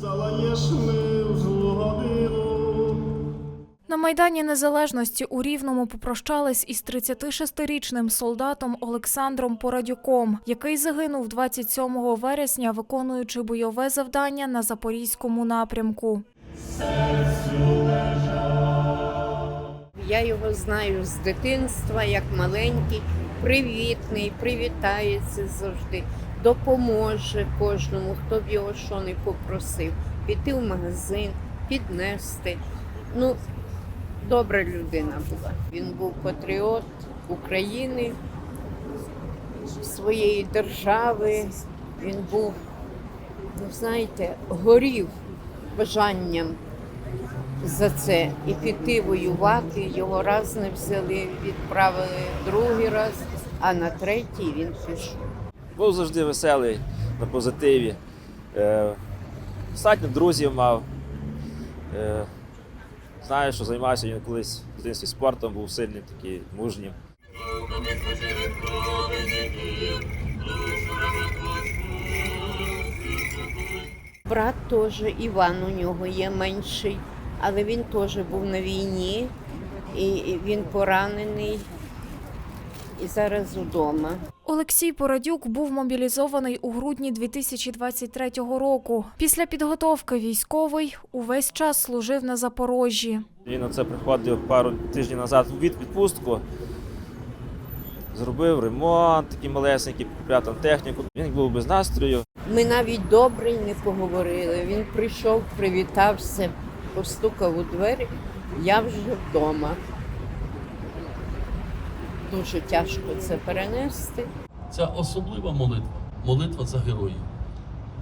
Залаєш ми. На Майдані Незалежності у Рівному попрощались із 36-річним солдатом Олександром Порадюком, який загинув 27 вересня, виконуючи бойове завдання на запорізькому напрямку. Я його знаю з дитинства, як маленький, привітний, привітається завжди, допоможе кожному, хто б його що не попросив, піти в магазин, піднести. Ну, добра людина була. Він був патріот України, своєї держави. Він був, ну знаєте, горів бажанням за це і піти воювати. Його раз не взяли, відправили другий раз, а на третій він пішов. Був завжди веселий, на позитиві. Е, достатньо друзів мав. Е, знаю, що займався він колись в дитинстві спортом, був сильним, такий мужнім. Брат теж Іван у нього є менший, але він теж був на війні, і він поранений і зараз вдома. Олексій Порадюк був мобілізований у грудні 2023 року. Після підготовки військовий увесь час служив на Запорожжі. Він на це приходив пару тижнів назад від відпустку. Зробив ремонт, такий малесенький, купляв там техніку. Він був без настрою. Ми навіть добре не поговорили. Він прийшов, привітався, постукав у двері. Я вже вдома. Дуже тяжко це перенести. Ця особлива молитва, молитва за героїв.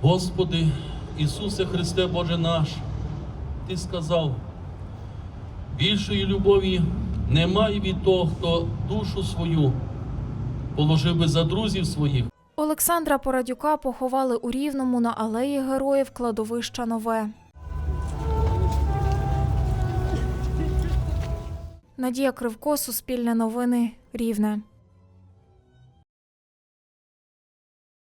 Господи, Ісусе Христе Боже наш, Ти сказав, більшої любові немає від того, хто душу свою положив би за друзів своїх. Олександра Порадюка поховали у Рівному на алеї героїв кладовища Нове. Надія Кривко, Суспільне новини, Рівне.